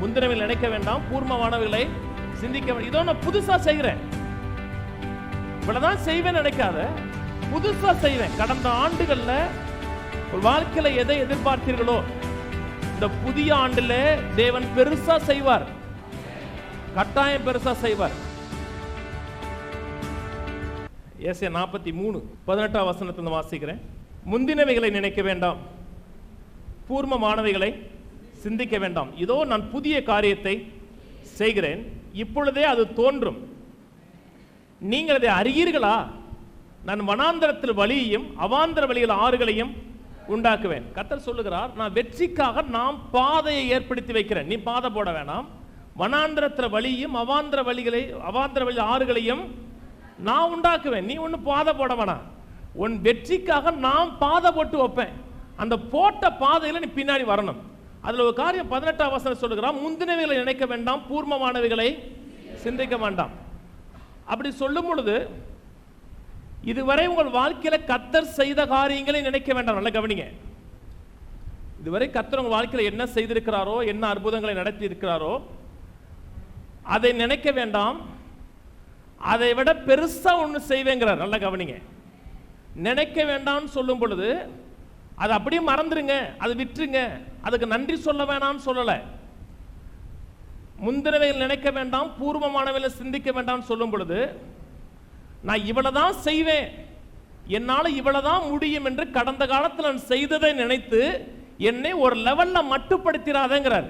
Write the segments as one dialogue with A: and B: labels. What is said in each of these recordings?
A: முந்தினவில் நினைக்க வேண்டாம் பூர்வமானவர்களை சிந்திக்க இதோ நான் புதுசா செய்கிறேன். இவ்வளவுதான் செய்வேன் நினைக்காத. புதுசா செய்வேன். கடந்த ஆண்டுகள்ல ஒரு வாழ்க்கையில எதை எதிர்பார்த்தீர்களோ இந்த புதிய ஆண்டுல தேவன் பெருசா செய்வார். கட்டாயம் பெருசா செய்வார். ஏசிய நாற்பத்தி மூணு பதினெட்டாம் வசனத்திலிருந்து வாசிக்கிறேன். முந்தினவைகளை நினைக்க வேண்டாம். பூர்வமானவைகளை சிந்திக்க வேண்டாம். இதோ நான் புதிய காரியத்தை செய்கிறேன். இப்பொழுதே அது தோன்றும். நீங்கள் அதை அறியீர்களா? நான் வனாந்தரத்தில் வழியையும் அவாந்தர வழியில் ஆறுகளையும் உண்டாக்குவேன். கத்தர் சொல்லுகிறார் நான் வெற்றிக்காக நாம் பாதையை ஏற்படுத்தி வைக்கிறேன். நீ பாதை போட வேணாம். வனாந்திரத்தில் வழியும் அவாந்திர வழிகளை அவாந்திர வழி ஆறுகளையும் நான் உண்டாக்குவேன். நீ ஒன்றும் பாதை போட வேணாம். உன் வெற்றிக்காக நான் பாதை போட்டு வைப்பேன். அந்த போட்ட பாதையில் நீ பின்னாடி வரணும். அதில் ஒரு காரியம் பதினெட்டாம் வசனம் சொல்லுகிறான் முந்தினவைகளை நினைக்க வேண்டாம் பூர்வமானவைகளை சிந்திக்க வேண்டாம். அப்படி சொல்லும் பொழுது இதுவரை உங்கள் வாழ்க்கையில கத்தர் செய்த காரியங்களை நினைக்க வேண்டாம். நல்லா கவனிங்க. இதுவரை கத்தர் உங்கள் வாழ்க்கையில என்ன செய்திருக்கிறாரோ என்ன அற்புதங்களை நடத்தி இருக்கிறாரோ அதை நினைக்க வேண்டாம். அதை விட பெருசா ஒன்று செய்வேங்கிறார். நல்லா கவனிங்க. நினைக்க வேண்டாம்னு சொல்லும் பொழுது அதை அப்படியே மறந்துருங்க. அதை விட்டுருங்க. அதுக்கு நன்றி சொல்ல வேணாம்னு சொல்லலை. முந்தினவைகள் நினைக்க வேண்டாம் பூர்வமானவையில் சிந்திக்க வேண்டாம்னு சொல்லும் பொழுது நான் இவ்வளவுதான் செய்வேன். என்னால் இவ்வளவுதான் முடியும் என்று கடந்த காலத்தில் நான் செய்ததை நினைத்து என்னை ஒரு லெவலில் மட்டுப்படுத்திடாதேங்கிறார்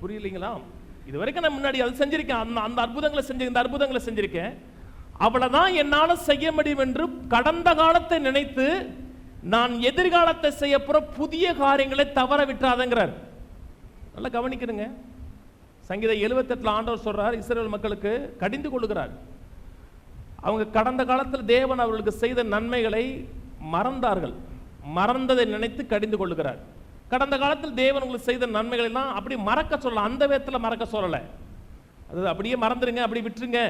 A: புரியலைங்களா? இது வரைக்கும் நான் முன்னாடி அது செஞ்சிருக்கேன். அந்த அந்த அற்புதங்களை செஞ்சு இந்த அற்புதங்களை செஞ்சிருக்கேன். அவ்வளவுதான் என்னால் செய்ய முடியும் என்று கடந்த காலத்தை நினைத்து நான் எதிர்காலத்தை செய்ய போற புதிய காரியங்களை தவற விட்டுறாதேங்கிறார் நல்லா கவனிக்கிறேங்க சங்கீத எழுபத்தெட்டுல ஆண்டவர் சொல்றார் இஸ்ரேல் மக்களுக்கு கடிந்து கொள்கிறார் அவங்க கடந்த காலத்தில் தேவன் அவர்களுக்கு செய்த நன்மைகளை மறந்தார்கள். மறந்ததை நினைத்து கடிந்து கொள்கிறார் கடந்த காலத்தில் தேவன் உங்களுக்கு செய்த நன்மைகளை எல்லாம் அப்படி மறக்க சொல்லலாம் அந்த விதத்தில் மறக்க சொல்லலை. அது அப்படியே மறந்துடுங்க அப்படி விட்டுருங்க.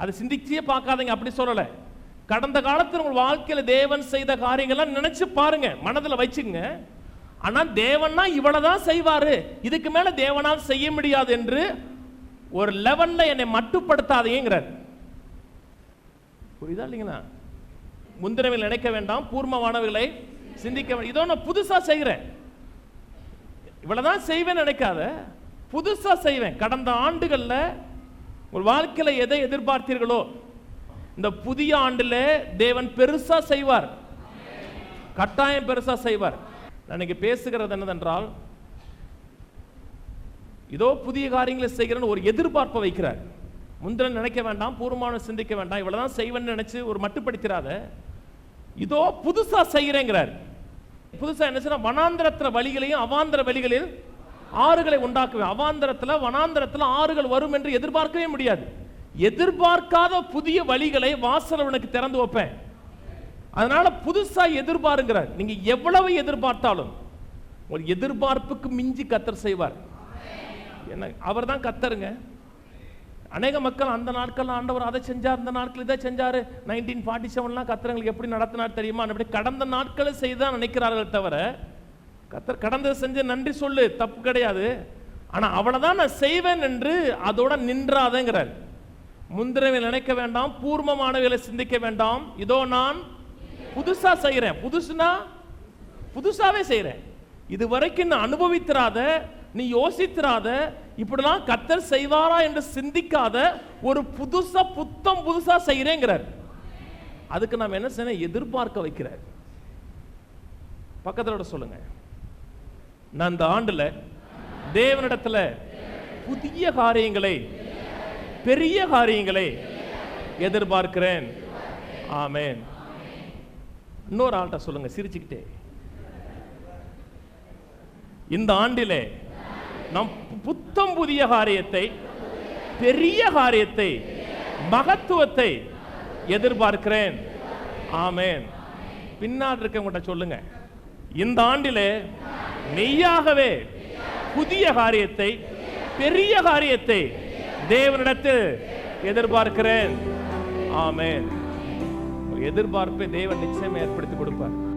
A: அதை சிந்திச்சே பார்க்காதீங்க அப்படி சொல்லலை. கடந்த காலத்தில் உங்கள் வாழ்க்கையில் தேவன் செய்த காரியங்கள்லாம் நினைச்சு பாருங்க மனதில் வச்சுங்க ஆனா தேவன்னா இவ்வளவுதான் செய்வாரு. இதுக்கு மேல தேவனால் செய்ய முடியாது என்று ஒரு லெவல்ல என்னை மட்டுப்படுத்தாதேங்கிறார். புரியுதா இல்லைங்களா? முந்திரவில் நினைக்க வேண்டாம் பூர்வமானவர்களை சிந்திக்க இதோ நான் புதுசா செய்கிறேன் இவ்வளவுதான் செய்வேன் நினைக்காத. புதுசா செய்வேன். கடந்த ஆண்டுகள்ல ஒரு வாழ்க்கையில எதை எதிர்பார்த்தீர்களோ இந்த புதிய ஆண்டுல தேவன் பெருசா செய்வார். கட்டாயம் பெருசா செய்வார். அன்னைக்கு பேசுகிறது என்னதென்றால் இதோ புதிய காரியங்களை செய்கிறேன்னு ஒரு எதிர்பார்ப்பை வைக்கிறார். முந்திரன் நினைக்க வேண்டாம் பூர்வமான சிந்திக்க வேண்டாம் இவ்வளவுதான் செய்வேன்னு நினைச்சு ஒரு மட்டுப்படுத்திடாத இதோ புதுசா செய்கிறேங்கிறார். புதுசா என்ன செய்யணும் வனாந்திரத்துல வழிகளையும் அவாந்திர வழிகளில் ஆறுகளை உண்டாக்குவேன். அவாந்திரத்துல வனாந்திரத்துல ஆறுகள் வரும் என்று எதிர்பார்க்கவே முடியாது. எதிர்பார்க்காத புதிய வழிகளை வாசல் உனக்கு திறந்து வைப்பேன். அதனால புதுசா எதிர்பாருங்கிறார். நீங்க எவ்வளவு எதிர்பார்த்தாலும் ஒரு எதிர்பார்ப்புக்கு மிஞ்சி கத்தர் செய்வார். என்ன அவர் தான் கத்தருங்க. அநேக மக்கள் அந்த நாட்கள் ஆண்டவர் அதை செஞ்சார் அந்த நாட்கள் இதை செஞ்சார். நைன்டீன் ஃபார்ட்டி செவன்லாம் கத்திரங்களுக்கு எப்படி நடத்தினார் தெரியுமா? அப்படி கடந்த நாட்களை செய்தான் நினைக்கிறார்கள் தவிர கத்தர் கடந்ததை செஞ்சு நன்றி சொல்லு தப்பு கிடையாது. ஆனால் அவளை தான் நான் செய்வேன் என்று அதோட நின்றாதேங்கிறார். முந்திரவை நினைக்க வேண்டாம் பூர்வமானவைகளை சிந்திக்க வேண்டாம். இதோ நான் புதுசா செய்கிறேன் புதுசுனா புதுசாவே செய்கிறேன் இது வரைக்கும் நான் அனுபவித்திராத நீ யோசித்திராத இப்படிலாம் கத்தர் செய்வாரா என்று சிந்திக்காத ஒரு புதுசா புத்தம் புதுசா செய்கிறேங்கிறார் அதுக்கு நாம் என்ன செய்யணும்? எதிர்பார்க்க வைக்கிறார். பக்கத்தில் சொல்லுங்க. நான் இந்த ஆண்டுல தேவனிடத்துல புதிய காரியங்களை பெரிய காரியங்களை எதிர்பார்க்கிறேன். ஆமேன். இன்னொரு ஆள்கிட்ட சொல்லுங்க சிரிச்சுக்கிட்டே. இந்த ஆண்டிலே நம் புத்தம் புதிய காரியத்தை பெரிய காரியத்தை மகத்துவத்தை எதிர்பார்க்கிறேன். ஆமேன். பின்னாடி இருக்கவங்கிட்ட சொல்லுங்க இந்த ஆண்டிலே மெய்யாகவே புதிய காரியத்தை பெரிய காரியத்தை தேவனிடத்தில் எதிர்பார்க்கிறேன். ஆமென். எதிர்பார்ப்பை தேவன் நிச்சயம் ஏற்படுத்தி கொடுப்பார்.